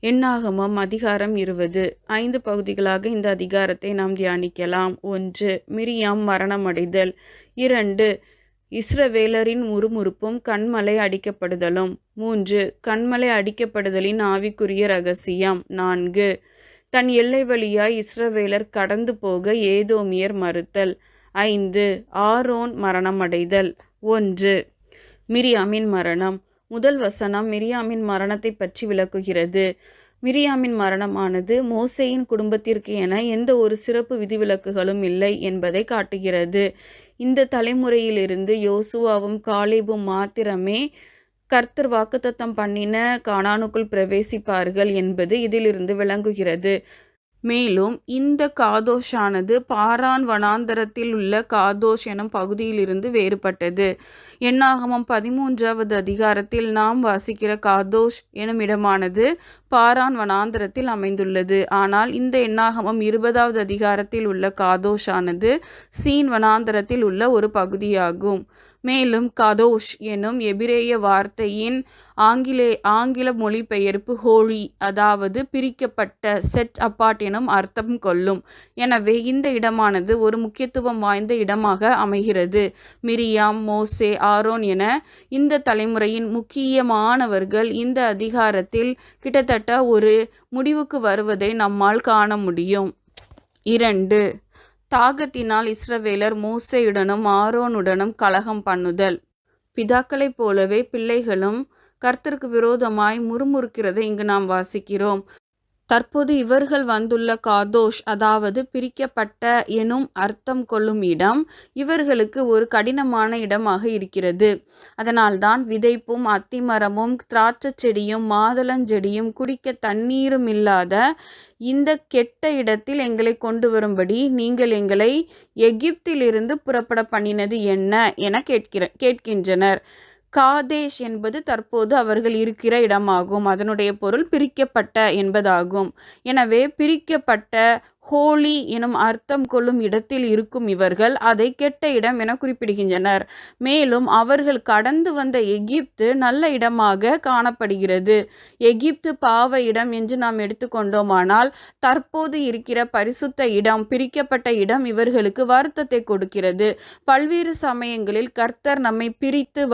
எண்ணாகமம் அதிகாரம் இருபது. ஐந்து பகுதிகளாக இந்த அதிகாரத்தை நாம் தியானிக்கலாம். ஒன்று மிரியாம் மரணமடைதல். இரண்டு இஸ்ரவேலரின் முறுமுறுப்பும் கண்மலை அடிக்கப்படுதலும். மூன்று கண்மலை அடிக்கப்படுதலின் ஆவிக்குரிய ரகசியம். நான்கு தன் எல்லை வழியாய் இஸ்ரவேலர் கடந்து போக ஏதோமியர் மறுத்தல். ஐந்து ஆரோன் மரணமடைதல். ஒன்று மிரியாமின் மரணம். முதல் வசனம் மிரியாமின் மரணத்தை பற்றி விளக்குகிறது. மிரியாமின் மரணமானது மோசேயின் குடும்பத்திற்கு என எந்த ஒரு சிறப்பு விதிவிலக்குகளும் இல்லை என்பதை காட்டுகிறது. இந்த தலைமுறையிலிருந்து யோசுவாவும் காலேபும் மாத்திரமே கர்த்தர் வாக்குத்தத்தம் பண்ணின கானானுக்குள் பிரவேசிப்பார்கள் என்பது இதிலிருந்து விளங்குகிறது. மேலும் இந்த காதோஷானது பாரான் வனாந்தரத்தில் உள்ள காதோஷ் எனும் பகுதியிலிருந்து வேறுபட்டது. எண்ணாகமம் பதிமூன்றாவது அதிகாரத்தில் நாம் வாசிக்கிற காதோஷ் எனும் இடமானது பாரான் வனாந்தரத்தில் அமைந்துள்ளது. ஆனால் இந்த எண்ணாகமம் இருபதாவது அதிகாரத்தில் உள்ள காதோஷானது சீன் வனாந்தரத்தில் உள்ள ஒரு பகுதியாகும். மேலும் கதோஷ் எனும் எபிரேய வார்த்தையின் ஆங்கிலே ஆங்கில மொழிபெயர்ப்பு ஹோலி அதாவது பிரிக்கப்பட்ட செட் அப்பாட் எனும் அர்த்தம் கொள்ளும். எனவே இந்த இடமானது ஒரு முக்கியத்துவம் வாய்ந்த இடமாக அமைகிறது. மிரியாம் மோசே ஆரோன் என இந்த தலைமுறையின் முக்கியமானவர்கள் இந்த அதிகாரத்தில் கிட்டத்தட்ட ஒரு முடிவுக்கு வருவதை நம்மால் காண முடியும். இரண்டு தாகத்தினால் இஸ்ரவேலர் மூசையுடனும் ஆரோனுடனும் கலகம் பண்ணுதல். பிதாக்களைப் போலவே பிள்ளைகளும் கர்த்தருக்கு விரோதமாய் முறுமுறுக்கிறதை இங்கு நாம் வாசிக்கிறோம். தற்போது இவர்கள் வந்துள்ள காதோஷ் அதாவது பிரிக்கப்பட்ட எனும் அர்த்தம் கொள்ளும் இடம் இவர்களுக்கு ஒரு கடினமான இடமாக இருக்கிறது. அதனால்தான் விதைப்பும் அத்திமரமும் திராட்சை செடியும் மாதளஞ்செடியும் குடிக்க தண்ணீரும் இல்லாத இந்த கெட்ட இடத்தில் எங்களை கொண்டு வரும்படி நீங்கள் எங்களை எகிப்திலிருந்து புறப்பட பண்ணினது என்ன என கேட்கிற கேட்கின்றனர். காதேஷ் என்பது தற்போது அவர்கள் இருக்கிற இடமாகும். அதனுடைய பொருள் பிரிக்கப்பட்ட என்பதாகும். எனவே பிரிக்கப்பட்ட ஹோலி எனும் அர்த்தம் கொள்ளும் இடத்தில் இருக்கும் இவர்கள் அதை கெட்ட இடம் என குறிப்பிடுகின்றனர். மேலும் அவர்கள் கடந்து வந்த எகிப்து நல்ல இடமாக காணப்படுகிறது. எகிப்து பாவ இடம் என்று நாம் எடுத்துக்கொண்டோமானால் தற்போது இருக்கிற பரிசுத்த இடம் பிரிக்கப்பட்ட இடம் இவர்களுக்கு வருத்தத்தை கொடுக்கிறது. பல்வேறு சமயங்களில் கர்த்தர் நம்மை பிரித்து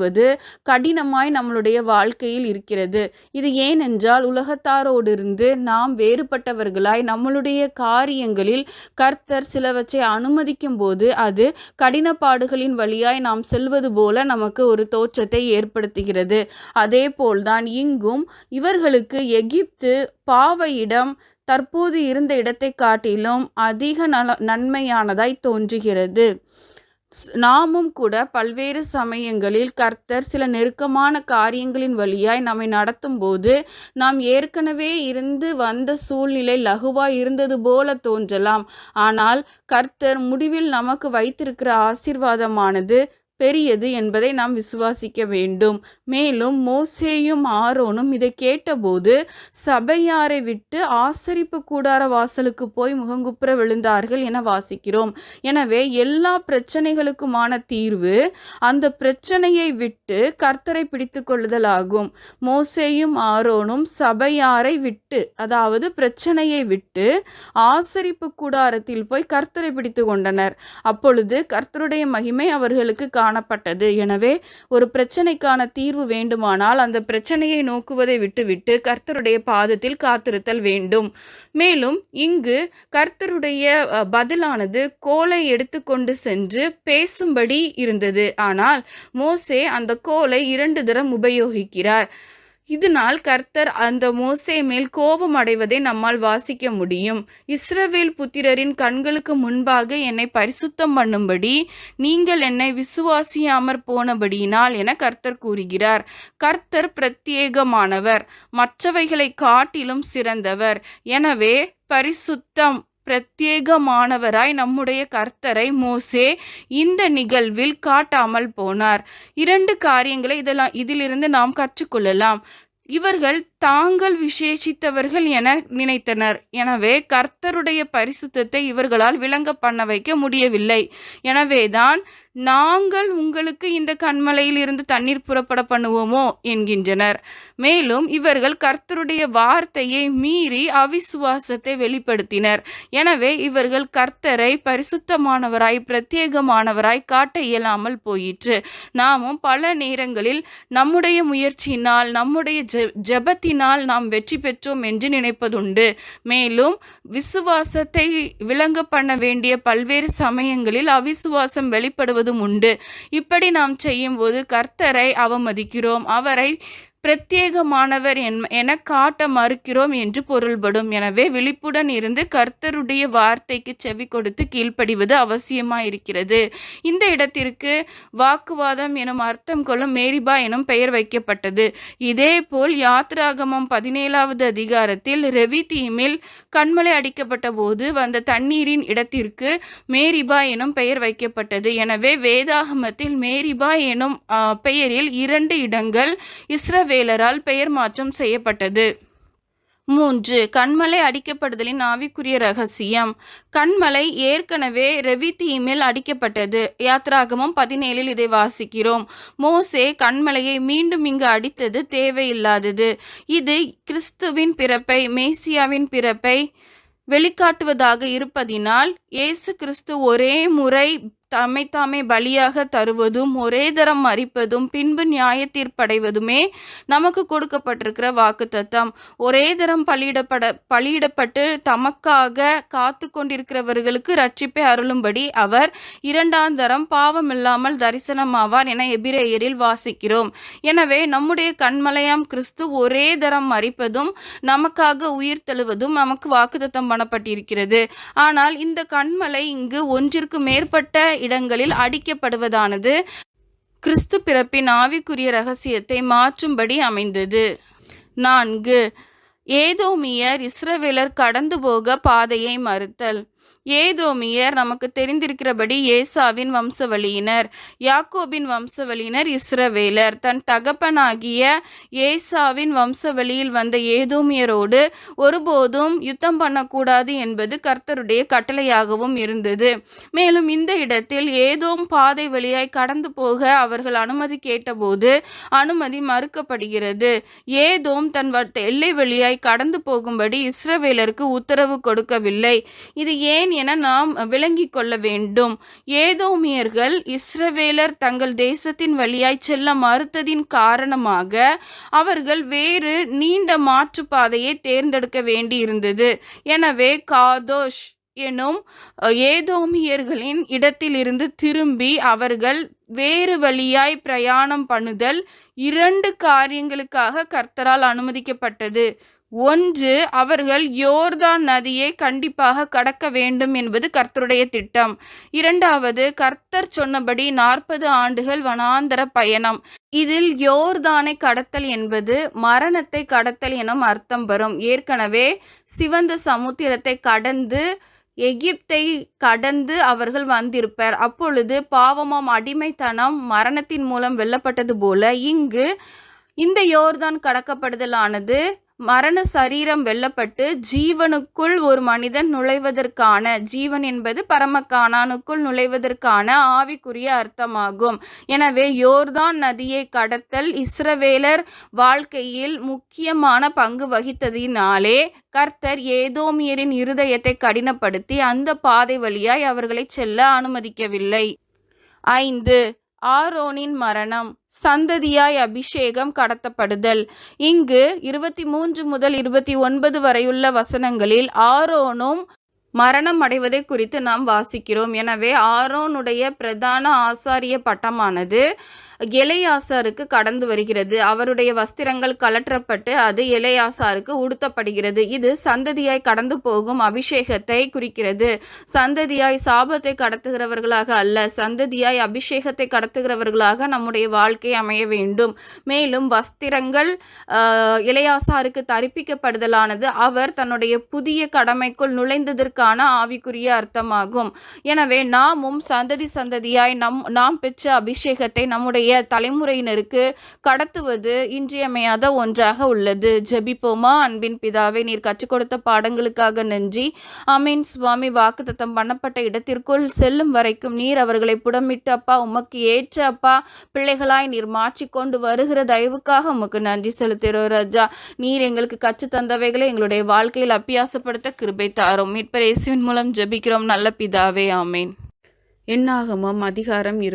வழிநடத்துவது கடினமாய் நம்மளுடைய வாழ்க்கையில் இருக்கிறது. இது ஏனென்றால் உலகத்தாரோடு இருந்து நாம் வேறுபட்டவர்களாய் நம்மளுடைய காரியங்களில் கர்த்தர் சிலவற்றை அனுமதிக்கும் போது அது கடினப்பாடுகளின் வழியாய் நாம் செல்வது போல நமக்கு ஒரு தோற்றத்தை ஏற்படுத்துகிறது. அதே போல்தான் இங்கும் இவர்களுக்கு எகிப்து பாவ இடம் தற்போது இருந்த இடத்தை காட்டிலும் அதிக நல நன்மையானதாய் தோன்றுகிறது. நாமும் கூட பல்வேறு சமயங்களில் கர்த்தர் சில நெருக்கமான காரியங்களின் வழியாய் நம்மை நடத்தும் போது நாம் ஏற்கனவே இருந்து வந்த சூழ்நிலை லகுவாய் இருந்தது போல தோன்றலாம். ஆனால் கர்த்தர் முடிவில் நமக்கு வைத்திருக்கிற ஆசிர்வாதமானது பெரியது என்பதை நாம் விசுவாசிக்க வேண்டும். மேலும் மோசேயும் ஆரோனும் இதை கேட்டபோது சபையாரை விட்டு ஆசரிப்பு கூடார வாசலுக்கு போய் முகங்குப்புற விழுந்தார்கள் என வாசிக்கிறோம். எனவே எல்லா பிரச்சனைகளுக்குமான தீர்வு அந்த பிரச்சனையை விட்டு கர்த்தரை பிடித்து கொள்ளுதலாகும். மோசேயும் ஆரோனும் சபையாரை விட்டு அதாவது பிரச்சனையை விட்டு ஆசரிப்பு கூடாரத்தில் போய் கர்த்தரை பிடித்து கொண்டனர். அப்பொழுது கர்த்தருடைய மகிமை அவர்களுக்கு காணப்பட்டது. எனவே ஒரு பிரச்சனைக்கான தீர்வு வேண்டுமானால் அந்த பிரச்சனையை நோக்குவதை விட்டுவிட்டு கர்த்தருடைய பாதத்தில் காத்திருத்தல் வேண்டும். மேலும் இங்கு கர்த்தருடைய பதிலானது கோலை எடுத்துக்கொண்டு சென்று பேசும்படி இருந்தது. ஆனால் மோசே அந்த கோலை இரண்டு தரம் உபயோகிக்கிறார். இதனால் கர்த்தர் அந்த மோசே மேல் கோபம் அடைவதை நம்மால் வாசிக்க முடியும். இஸ்ரவேல் புத்திரரின் கண்களுக்கு முன்பாக என்னை பரிசுத்தம் பண்ணும்படி நீங்கள் என்னை விசுவாசியாமற் போனபடியினால் என கர்த்தர் கூறுகிறார். கர்த்தர் பிரத்யேகமானவர் மற்றவைகளை காட்டிலும் சிறந்தவர். எனவே பரிசுத்தம் பிரத்யேகமானவராய் நம்முடைய கர்த்தரை மோசே இந்த நிகழ்வில் காட்டாமல் போனார். இரண்டு காரியங்களை இதெல்லாம் இதிலிருந்து நாம் கற்றுக்கொள்ளலாம். இவர்கள் தாங்கள் விசேஷித்தவர்கள் என நினைத்தனர். எனவே கர்த்தருடைய பரிசுத்தத்தை இவர்களால் விளங்க பண்ண வைக்க முடியவில்லை. எனவேதான் நாங்கள் உங்களுக்கு இந்த கண்மலையில் இருந்து தண்ணீர் புறப்பட பண்ணுவோமோ என்கின்றனர். மேலும் இவர்கள் கர்த்தருடைய வார்த்தையை மீறி அவிசுவாசத்தை வெளிப்படுத்தினர். எனவே இவர்கள் கர்த்தரை பரிசுத்தமானவராய் பிரத்யேகமானவராய் காட்ட இயலாமல் போயிற்று. நாமும் பல நேரங்களில் நம்முடைய முயற்சியினால் நம்முடைய ஜெ ஜெபத்தினால் நாம் வெற்றி பெற்றோம் என்று நினைப்பதுண்டு. மேலும் விசுவாசத்தை விளங்க பண்ண வேண்டிய பல்வேறு சமயங்களில் அவிசுவாசம் வெளிப்படுவதும் உண்டு. இப்படி நாம் செய்யும்போது கர்த்தரை அவமதிக்கிறோம். அவரை பிரத்யேகமானவர் என் என காட்ட மறுக்கிறோம் என்று பொருள்படும். எனவே விழிப்புடன் இருந்து கர்த்தருடைய வார்த்தைக்கு செவி கொடுத்து கீழ்ப்படிவது அவசியமாக இருக்கிறது இந்த இடத்திற்கு வாக்குவாதம் எனும் அர்த்தம் கொள்ளும் மேரிபா எனும் பெயர் வைக்கப்பட்டது. இதேபோல் யாத்ராகமம் பதினேழாவது அதிகாரத்தில் ரெவி தீமில் கண்மலை அடிக்கப்பட்ட போது வந்த தண்ணீரின் இடத்திற்கு மேரிபா எனும் பெயர் வைக்கப்பட்டது. எனவே வேதாகமத்தில் மேரிபா எனும் பெயரில் இரண்டு இடங்கள் வேலரால் பெயர் மாற்றம் செய்யப்பட்டது. மூன்று கண்மலை அடிக்கப்படுதலின் ஆவிக்குரிய ரகசியம். கண்மலை ஏற்கனவே ரெவி தீமில் அடிக்கப்பட்டது. யாத்ராகமம் பதினேழில் இதை வாசிக்கிறோம். மோசே கண்மலையை மீண்டும் இங்கு அடித்தது தேவையில்லாதது. இது கிறிஸ்துவின் பிறப்பை மேசியாவின் பிறப்பை வெளிக்காட்டுவதாக இருப்பதினால் இயேசு கிறிஸ்து ஒரே முறை தம்மை தாமே பலியாக தருவதும் ஒரே தரம் மறிப்பதும் பின்பு நியாய தீர்ப்படைவதுமே நமக்கு கொடுக்கப்பட்டிருக்கிற வாக்குத்தத்தம். ஒரே தரம் பலியிடப்பட பலியிடப்பட்டு தமக்காக காத்து கொண்டிருக்கிறவர்களுக்கு ரட்சிப்பை அருளும்படி அவர் இரண்டாம் தரம் பாவமில்லாமல் தரிசனமாவார் என எபிரேயரில் வாசிக்கிறோம். எனவே நம்முடைய கண்மலையாம் கிறிஸ்து ஒரே தரம் மறிப்பதும் நமக்காக உயிர் தழுவதும் நமக்கு வாக்குத்தத்தம் பண்ணப்பட்டிருக்கிறது. ஆனால் இந்த கண்மலை இங்கு ஒன்றிற்கு மேற்பட்ட இடங்களில் அடிக்கப்படுவதானது? கிறிஸ்து பிறப்பின் ஆவிக்குரிய ரகசியத்தை மாற்றும்படி அமைந்தது. நான்கு. ஏதோமியர் இஸ்ரவேலர் கடந்து போக பாதையை மறுத்தல். ஏதோமியர் நமக்கு தெரிந்திருக்கிறபடி ஏசாவின் வம்சவழியினர் யாக்கோபின் வம்சவழியினர் இஸ்ரவேலர். தன் தகப்பனாகிய ஏசாவின் வம்சவழியில் வந்த ஏதோமியரோடு ஒருபோதும் யுத்தம் பண்ணக்கூடாது என்பது கர்த்தருடைய கட்டளையாகவும் இருந்தது. மேலும் இந்த இடத்தில் ஏதோம் பாதை வழியாய் கடந்து போக அவர்கள் அனுமதி கேட்டபோது அனுமதி மறுக்கப்படுகிறது. ஏதோம் தன் வ- எல்லை வழியாய் கடந்து போகும்படி இஸ்ரவேலருக்கு உத்தரவு கொடுக்கவில்லை. இது ஏன் என நாம் விளங்கிக் கொள்ள வேண்டும். ஏதோமியர்கள் இஸ்ரவேலர் தங்கள் தேசத்தின் வழியாய் செல்ல மறுத்ததின் காரணமாக அவர்கள் வேறு நீண்ட மாற்றுப்பாதையை தேர்ந்தெடுக்க வேண்டியிருந்தது. எனவே காதோஷ் எனும் ஏதோமியர்களின் இடத்திலிருந்து திரும்பி அவர்கள் வேறு வழியாய் பிரயாணம் பண்ணுதல் இரண்டு காரியங்களுக்காக கர்த்தரால் அனுமதிக்கப்பட்டது. ஒன்று அவர்கள் யோர்தான் நதியை கண்டிப்பாக கடக்க வேண்டும் என்பது கர்த்தருடைய திட்டம். இரண்டாவது கர்த்தர் சொன்னபடி நாற்பது ஆண்டுகள் வனாந்தர பயணம். இதில் யோர்தானை கடத்தல் என்பது மரணத்தை கடத்தல் எனும் அர்த்தம் வரும். ஏற்கனவே சிவந்த சமுத்திரத்தை கடந்து எகிப்தை கடந்து அவர்கள் வந்திருப்பர். அப்பொழுது பாவமாம் அடிமைத்தனம் மரணத்தின் மூலம் வெல்லப்பட்டது போல இங்கு இந்த யோர்தான் கடக்கப்படுதலானது மரண சரீரம் வெல்லப்பட்டு ஜீவனுக்குள் ஒரு மனிதன் நுழைவதற்கான ஜீவன் என்பது பரமக்கானானுக்குள் நுழைவதற்கான ஆவிக்குரிய அர்த்தமாகும். எனவே யோர்தான் நதியை கடத்தல் இஸ்ரவேலர் வாழ்க்கையில் முக்கியமான பங்கு வகித்ததினாலே கர்த்தர் ஏதோமியரின் இருதயத்தை கடினப்படுத்தி அந்த பாதை வழியாய் அவர்களை செல்ல அனுமதிக்கவில்லை. ஐந்து ஆரோனின் மரணம் சந்ததியாய் அபிஷேகம் கடத்தப்படுதல். இங்கு இருபத்தி மூன்று முதல் இருபத்தி ஒன்பது வரையுள்ள வசனங்களில் ஆரோனும் மரணம் அடைவதை குறித்து நாம் வாசிக்கிறோம். எனவே ஆரோனுடைய பிரதான ஆசாரிய பட்டமானது எலையாசாருக்கு கடந்து வருகிறது. அவருடைய வஸ்திரங்கள் கலற்றப்பட்டு அது எலையாசாருக்கு உடுத்தப்படுகிறது. இது சந்ததியாய் கடந்து போகும் அபிஷேகத்தை குறிக்கிறது. சந்ததியாய் சாபத்தை கடத்துகிறவர்களாக அல்ல. சந்ததியாய் அபிஷேகத்தை கடத்துகிறவர்களாக நம்முடைய வாழ்க்கை அமைய வேண்டும். மேலும் வஸ்திரங்கள் இளையாசாருக்கு தரிப்பிக்கப்படுதலானது அவர் தன்னுடைய புதிய கடமைக்குள் நுழைந்ததற்கான ஆவிக்குரிய அர்த்தமாகும். எனவே நாமும் சந்ததி சந்ததியாய் நம் நாம் பெற்ற அபிஷேகத்தை நம்முடைய இன்றைய தலைமுறையினருக்கு கடத்துவது இன்றியமையாத ஒன்றாக உள்ளது. ஜபிப்போமா? அன்பின் பிதாவே நீர் கற்றுக் கொடுத்த பாடங்களுக்காக நன்றி. அமீன் சுவாமி வாக்குத்தத்தம் பண்ணப்பட்ட இடத்திற்குள் செல்லும் வரைக்கும் நீர் அவர்களை புடமிட்டு அப்பா உமக்கு ஏற்ற அப்பா பிள்ளைகளாய் நீர் மாற்றிக்கொண்டு வருகிற தயவுக்காக உமக்கு நன்றி செலுத்துகிறோம் ராஜா. நீர் எங்களுக்கு கற்று தந்தவைகளை எங்களுடைய வாழ்க்கையில் அப்பியாசப்படுத்த கிருபை தாரும். மீட்பர் இயேசுவின் மூலம் ஜெபிக்கிறோம். நல்ல பிதாவே ஆமேன். என்னாகமம் அதிகாரம் இரு